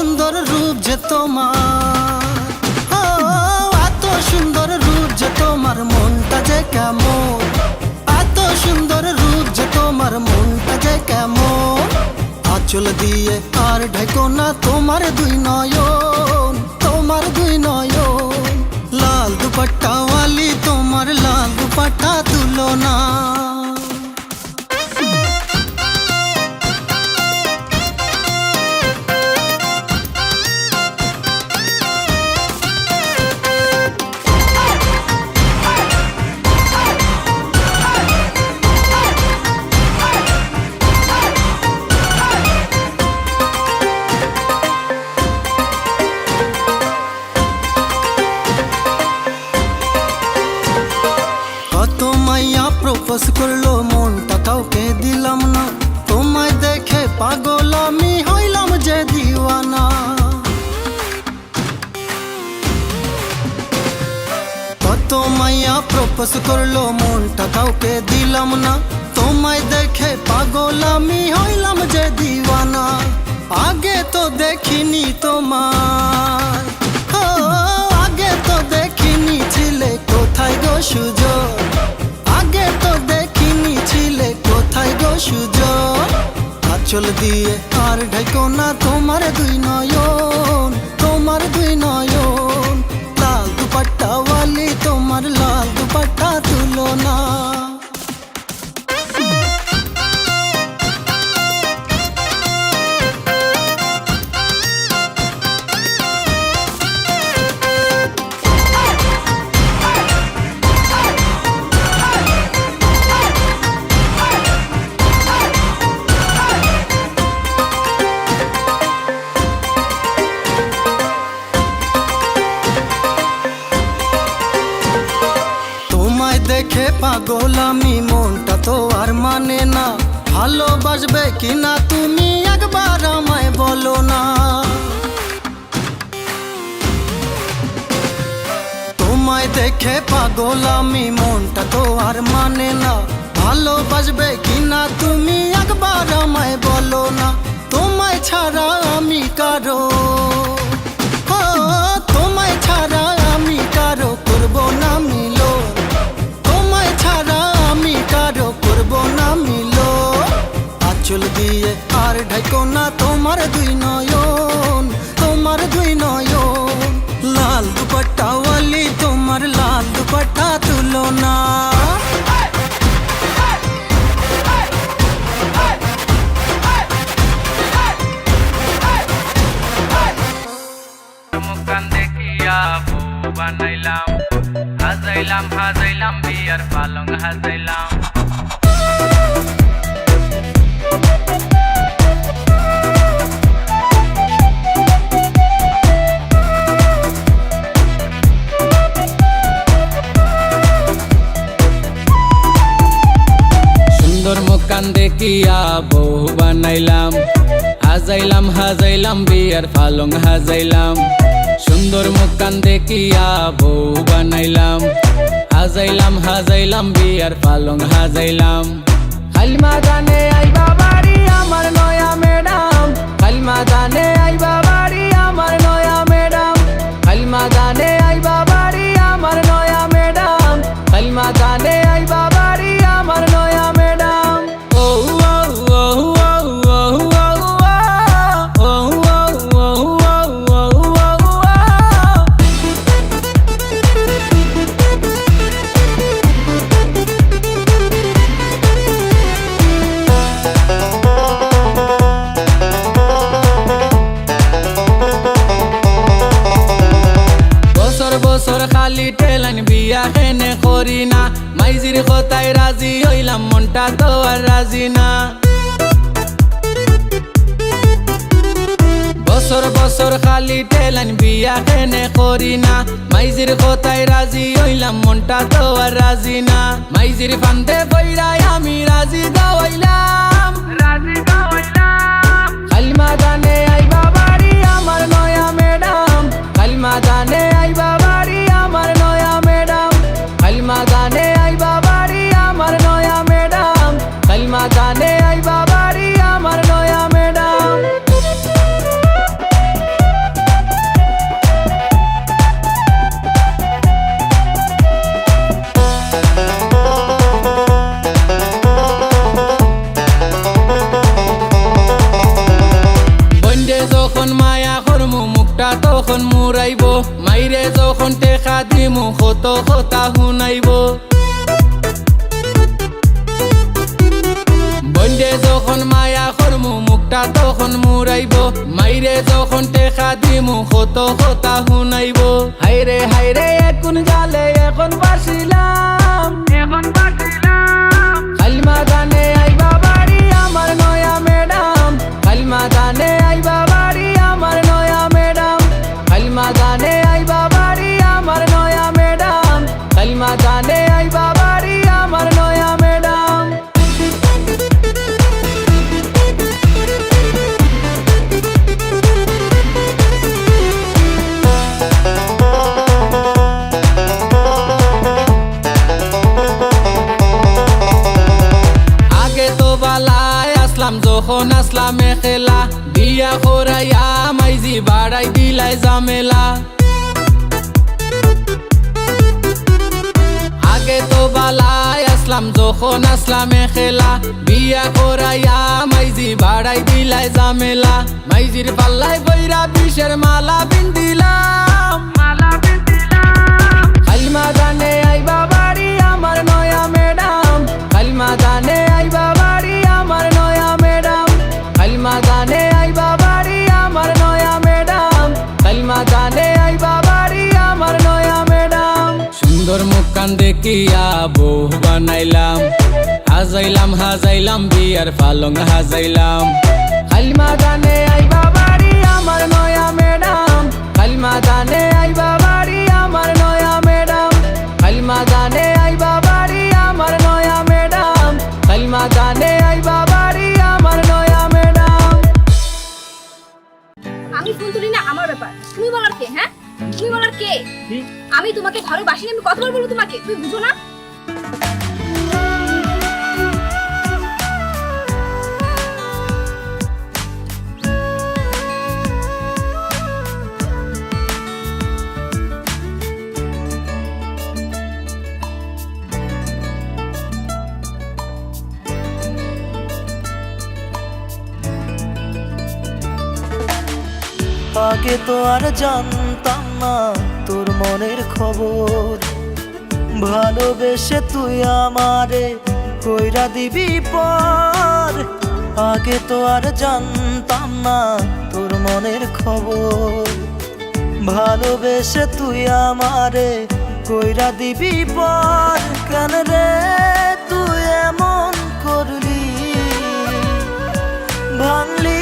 সুন্দর রূপ যে তোমার। এত সুন্দর রূপ যে তোমার মনটা যে কেমন। এত সুন্দর রূপ যে তোমার মনটা যে কেমন। আঁচল দিয়ে আর ঢেকো না তোমার দুই নয়ন, তোমার দুই নয়ন। লাল দুপাট্টা वाली তোমার লাল দুপাট্টা তুলো না। প্রপোজ করল মনটা কাউকে দিলাম না তোমায় দেখে পাগল আমি হইলাম যে দিওয়ানা কত মাইয়া করল দিলাম না তোমায় দেখে পাগল আমি হইলাম যে দিওয়ানা আগে তো দেখিনি তোমার আগে তো দেখিনি ছিলে কোথায় গো সুযোগ সুযোগ আঁচল দিয়ে আর ঢেকো না তোমার দুই নয়ন তোমার দুই নয়ন লাল দুপাট্টা সুন্দর মুখান দেখিয়া বউ বানাইলাম। হাজাইলাম হাজাইলাম, বিয়ার পালং হাজাইলাম। সুন্দর মুখান দেখিয়া বউ বানাইলাম। হাজাইলাম হাজাইলাম বিয়ার পালং হাজাইলাম। হালিমা গানে দেখিয়া বউ বানাইলাম। হাজাইলাম হাজাইলাম বিয়ার পালং হাজাইলাম। খালিমা দানে আইবা বাড়ি আমার নয়া ম্যাডাম। খালিমা দানে আইবা বাড়ি আমার নয়া ম্যাডাম। খালিমা দানে আইবা বাড়ি আমার নয়া ম্যাডাম। খালিমা দানে আইবা বাড়ি আমার নয়া ম্যাডাম। আমি ফুল তুলি না আমার ব্যাপার। তুমি বলার কে হ্যাঁ? তুমি বলার কে? আমি তোমাকে ঘরে বাসিয়ে আমি কতবার বলব তোমাকে, তুমি বুঝো না? আগে তো আর জানতাম না তোর মনের খবর। ভালোবেসে তুই আমারে কইরা দিবি পর। আগে তো আর জানতাম না তোর মনের খবর। ভালোবেসে তুই আমারে কইরা দিবি পর। কেন রে তুই এমন করলি? ভাঙলি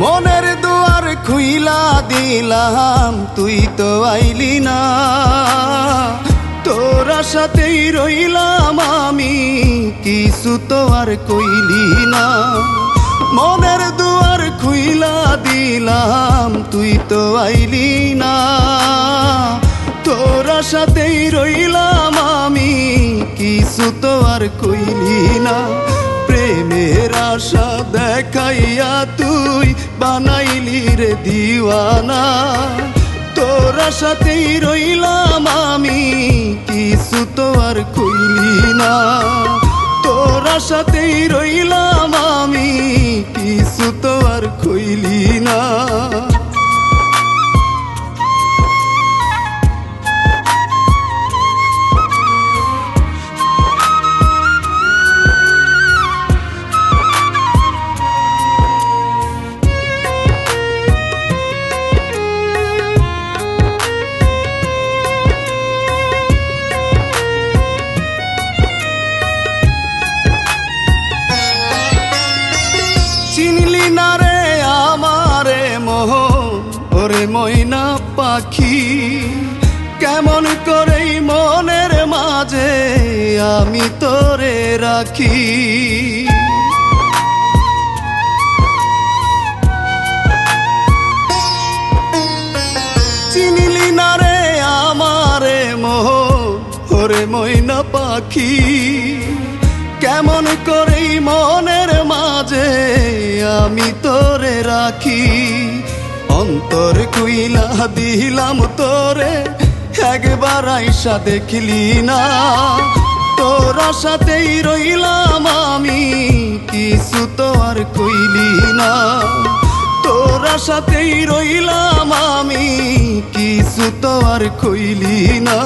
মনের দুয়ার খুইলা দিলাম, তুই তো আইলি না। তোরা সাথেই রইলাম আমি, কিছু তো আর কইলি না। মনের দুয়ার খুইলা দিলাম, তুই তো আইলি না। তোরা সাথেই রইলাম আমি, কিছু তো আর কইলি না। প্রেমের আশা দেখাইয়া তুই বানাইলি রে দিওয়ানা। তোরা সাথেই রইলাম আমি, কিছু তো আর কইলি না। তোরা সাথেই রইলাম আমি, কিছু তো আর কইলি না। রাখি। চিনলি না রে আমারে মোহ, ওরে ময়না পাখি। কেমন করে মনের মাঝে আমি তোরে রাখি। অন্তর কুইলা দিলাম তোরে, একবার আইসা দেখলি না। তোরা আশাতেই রইলাম আমি। কিছু তো আর কইলি না। তোর আশাতেই রইলাম আমি। কিছু তো আর কইলি না।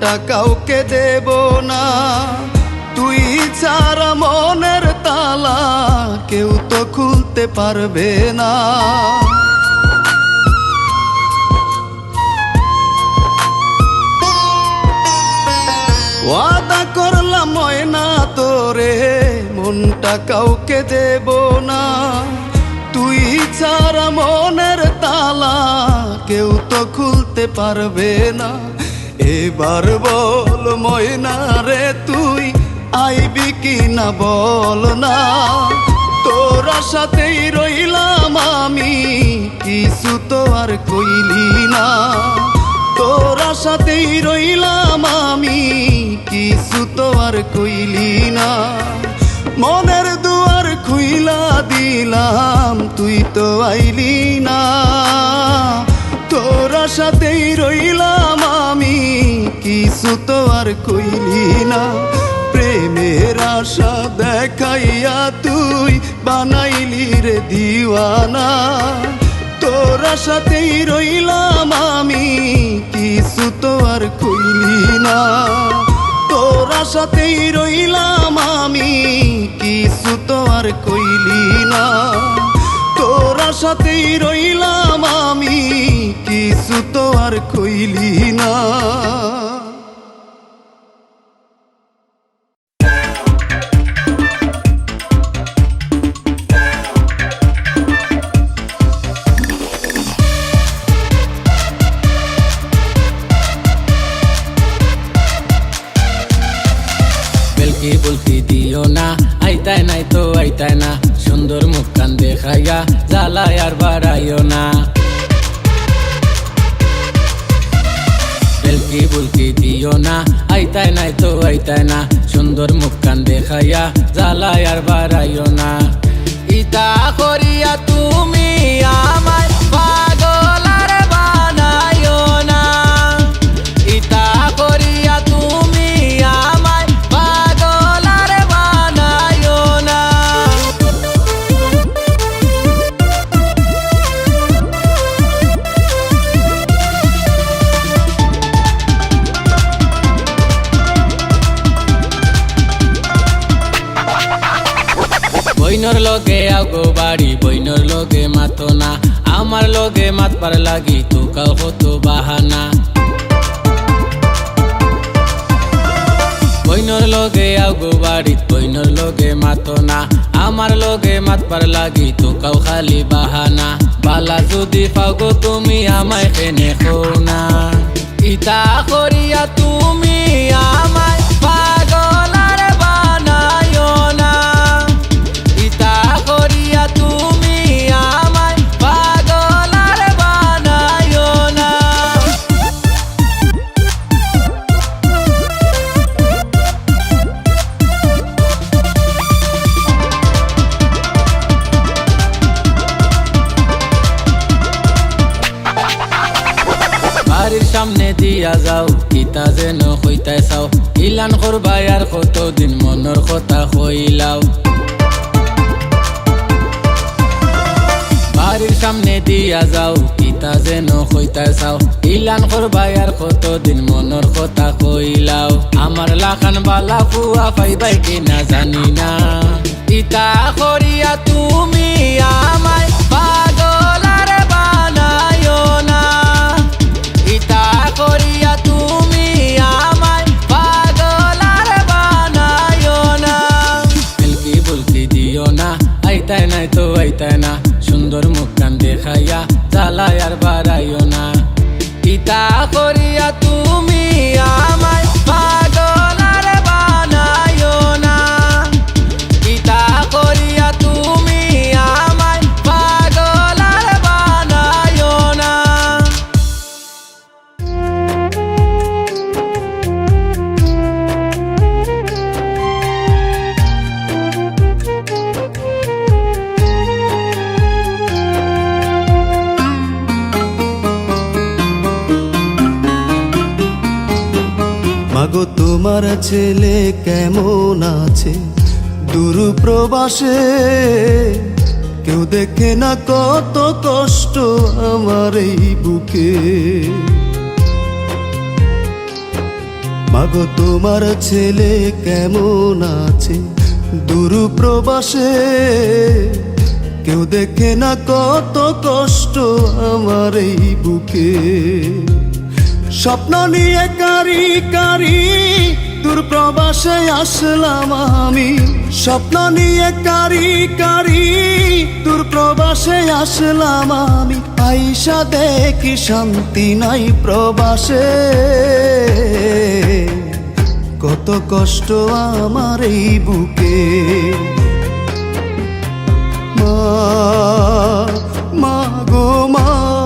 মনটা কাউকে দেব না। তুই ছাড়া মনের তালা কেউ তো খুলতে পারবে না। ওয়াদা করলাম ময়না তোরে, মনটা কাউকে দেব না। তুই ছাড়া মনের তালা কেউ তো খুলতে পারবে না। এবার বল ময়না রে, তুই আইবি কি না বল না। তোরা সাথেই রইলাম আমি, কিছু তো আর কইলি না। তোরা সাথেই রইলাম আমি, কিছু তো আর কইলি না। মনের দুয়ার খুইলা দিলাম, তুই তো আইলি না। তোরা সাথেই রইলাম কিছু তো আর কইলি না। প্রেমের আশা দেখাইয়া তুই বানাইলি রে দিওয়ানা। তোরা সাথেই রইলাম আমি, কিছু তো আর কইলি না। তোরা সাথেই রইলাম আমি, কিছু তো আর কইলি না। তোরা সাথেই রইলাম আমি, কিছু তো আর কইলি না। মাতবার লাগি তো কাল হতো বাহানা। বইনর লগে আগো বাড়িত, বইনর লগে মাতো না। আমার লগে মাতবার লাগি তো কাউ খালি বাহানা। বালা যদি পাগো তুমি আমায় কেনে না। ইতা করিয়া তুমি বালা ফুয়া পাইবাই কিনা জানি না। প্রবাসে কেউ দেখে না কত কষ্ট আমার এই বুকে। মাগো, তোমার ছেলে কেমন আছে দূর প্রবাসে কেউ দেখে না কত কষ্ট আমার এই বুকে। স্বপ্ন নিয়ে কারি কারি দূর প্রবাসে আসলাম আমি। স্বপ্ন নিয়ে কারি কারি দূর প্রবাসে আসলাম আমি। আইসা দেখি শান্তি নাই প্রবাসে। কত কষ্ট আমার এই বুকে। মা গো, মা।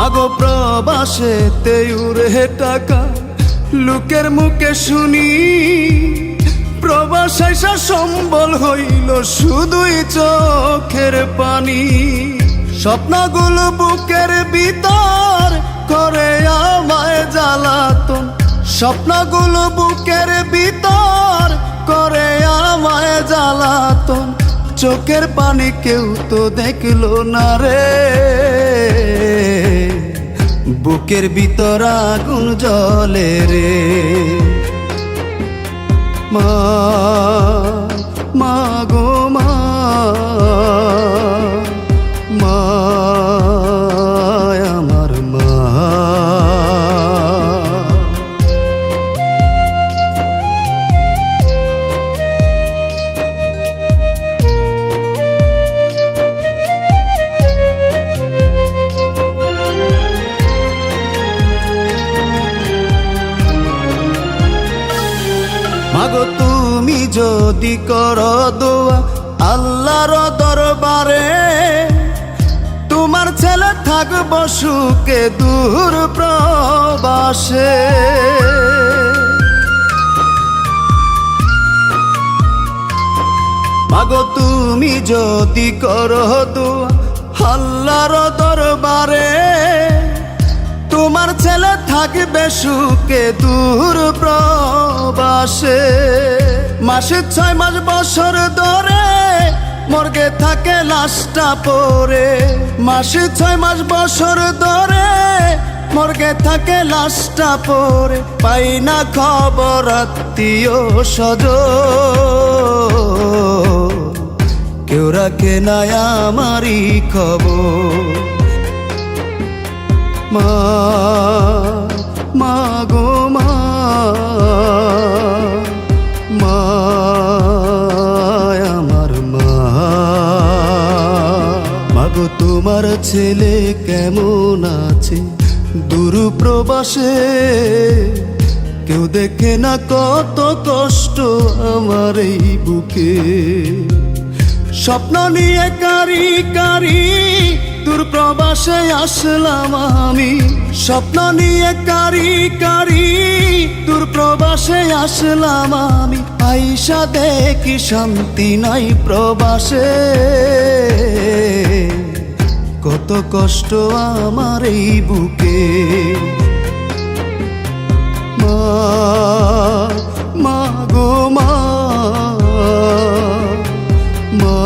মাগো প্রবাসে তেউরে টাকা, লোকের মুখে শুনি। প্রবাস আইসা সম্বল হইল শুধুই চোখের পানি। স্বপ্নগুলো বুকের ভিতর করে আমায় জ্বালাতন। স্বপ্নগুলো বুকের ভিতর করে আমায় জ্বালাতন। চোখের পানি কেউ তো দেখল না রে। বুকের ভিতর আগুন জলে রে। মা মা গো মা। দোয়া আল্লাহর দরবারে। তোমার ছেলে থাকব সুখে দূর প্রবাসে। মাগো, তুমি যদি কর দোয়া আল্লাহর দরবারে, তোমার ছেলে থাকবে সুখে দূর প্রবাসে। মাসে ছয় মাস বছর ধরে মর্গে থাকে লাশটা পরে। মাসে ছয় মাস বছর ধরে মর্গে থাকে লাশটা পরে। পাই না খবর, আত্মীয় সজ কেউ রাখে না আমারই খবর। মা মা গো, মা। তোমার ছেলে কেমন আছে? দূর প্রবাসে কেউ দেখে না কত কষ্ট আমার এই বুকে। স্বপ্ন নিয়ে কারি কারি দূর প্রবাসে আসলাম আমি। স্বপ্ন নিয়ে কারি কারি দূর প্রবাসে আসলাম আমি। আইসা দেখি শান্তি নাই প্রবাসে। কত কষ্ট আমার এই বুকে। মা মা গো মা মা